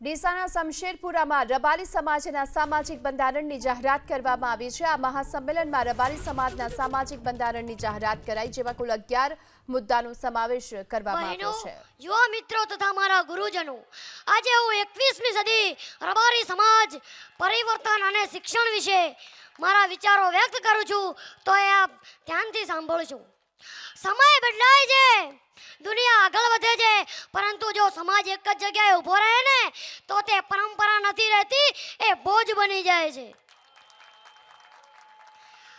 ડીસાના શમશેરપુરામાં રબારી સમાજના સામાજિક બંધારણની જાહેરાત કરવામાં આવી છે. આ મહાસંમેલનમાં રબારી સમાજના સામાજિક બંધારણની જાહેરાત કરાઈ જેમાં કુલ અગિયાર મુદ્દાનો સમાવેશ કરવામાં આવ્યો છે. યુવા મિત્રો તથા મારા ગુરુજનો આજે હું એકવીસમી સદી રબારી સમાજ પરિવર્તન અને શિક્ષણ વિશે મારા વિચારો વ્યક્ત કરું છું તો એ આપ ધ્યાનથી સાંભળજો. સમય બદલાય છે દુનિયા આગળ વધે છે પરંતુ જો સમાજ એક જ જગ્યાએ ઊભો રહે ને તો તે પરંપરા નથી રહેતી, એ બોજ બની જાય છે.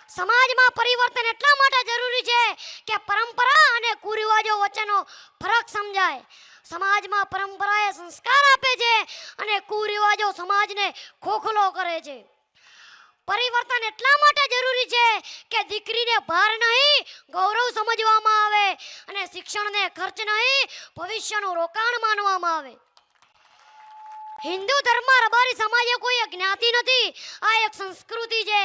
સમાજમાં પરિવર્તન એટલા માટે જરૂરી છે કે પરંપરા અને કુરિવાજો વચ્ચેનો ફરક સમજાય. સમાજમાં પરંપરા એ સંસ્કાર આપે છે અને કુરિવાજો સમાજને ખોખલો કરે છે. પરિવર્તન એટલા માટે જરૂરી છે કે દીકરીને ભાર નહીં, ગૌરવ સમજવામાં આવે અને શિક્ષણને ખર્ચ નહીં, ભવિષ્યનું રોકાણ માનવામાં આવે. હિન્દુ ધર્મમાં રબારી સમાજ એ કોઈ જ્ઞાતિ નથી. આ એક સંસ્કૃતિ છે.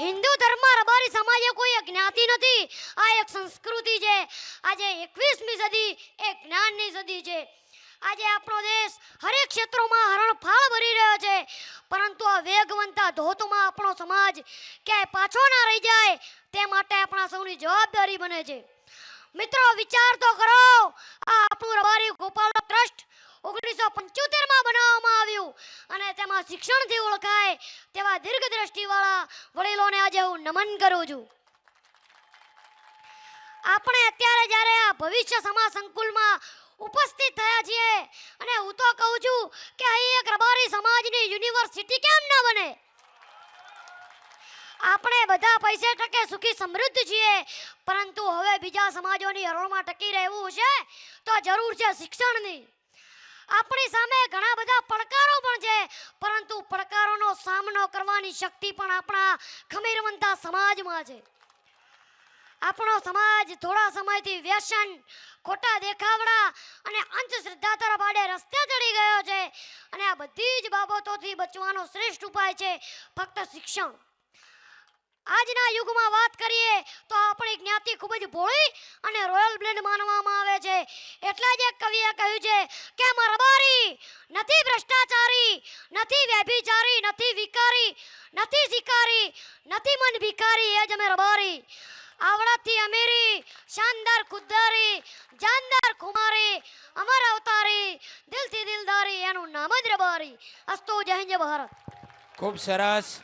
હિન્દુ ધર્મમાં રબારી સમાજ એ કોઈ જ્ઞાતિ નથી. આ એક સંસ્કૃતિ છે. આજે એકવીસમી સદી એ જ્ઞાનની સદી છે. આજે આપણો દેશ હરેક ક્ષેત્રોમાં હરણફાળ ભરી રહ્યો છે. પરંતુ આ વેગવંતા ધોતમાં આપણો સમાજ ક્યાંય પાછો ના રહી જાય તે માટે આપણા સૌની જવાબદારી બને છે. મિત્રો, વિચાર તો કરો. આ આપણું રબારી ગોપાલ ટ્રસ્ટ ઓગણીસો પંચોતેરમાં બનાવવામાં આવ્યું. અને તેમાં શિક્ષણથી ઓળખાય તેવા દીર્ઘદ્રષ્ટિવાળા વડીલોને આજે હું નમન કરું છું. આપણે અત્યારે જ્યારે આ ભવિષ્ય સમાજ સંકુલમાં ઉપસ્થિત થયા છીએ, અને હું તો કહું છું કે અહીં એક રબારી સમાજની યુનિવર્સિટી કેમ ન બને? આપણે બધા પૈસે ટકે સુખી સમૃદ્ધ છીએ, પરંતુ હવે બીજા સમાજોની હરોળમાં ટકી રહેવું છે તો જરૂર છે શિક્ષણની. આપણી સામે ઘણા બધા પડકારો પણ છે. પરંતુ પડકારોનો સામનો કરવાની શક્તિ પણ આપણા ખમીરવંતા સમાજમાં છે. આપણો સમાજ થોડા સમયથી વ્યસન, ખોટા દેખાવડા અને અંધશ્રદ્ધા તરફ આડે રસ્તે ચડી ગયો છે અને આ બધી જ બાબતોથી બચવાનો શ્રેષ્ઠ ઉપાય છે ફક્ત શિક્ષણ. આજના યુગમાં વાત કરીએ તો આપણી જ્ઞાતિ ખૂબ જ ભોળી અને રોયલ બ્લડ માનવામાં આવે છે. એટલે જ એક કવિએ કહ્યું છે કે મરબારી નથી ભ્રષ્ટાચારી, નથી વ્યભિચારી, નથી વિકારી, નથી શિકારી, નથી મન ભિખારી, એ જ અમે રબારી આવડતથી અમીરી, શાનદાર ખુદદારી, જાનદાર ખુમારી, અમર અવતારી, દિલથી દિલદારી, એનું નામ જ રબારી. અસ્તો જય હિન્દ, જય ભારત. ખૂબ સરસ.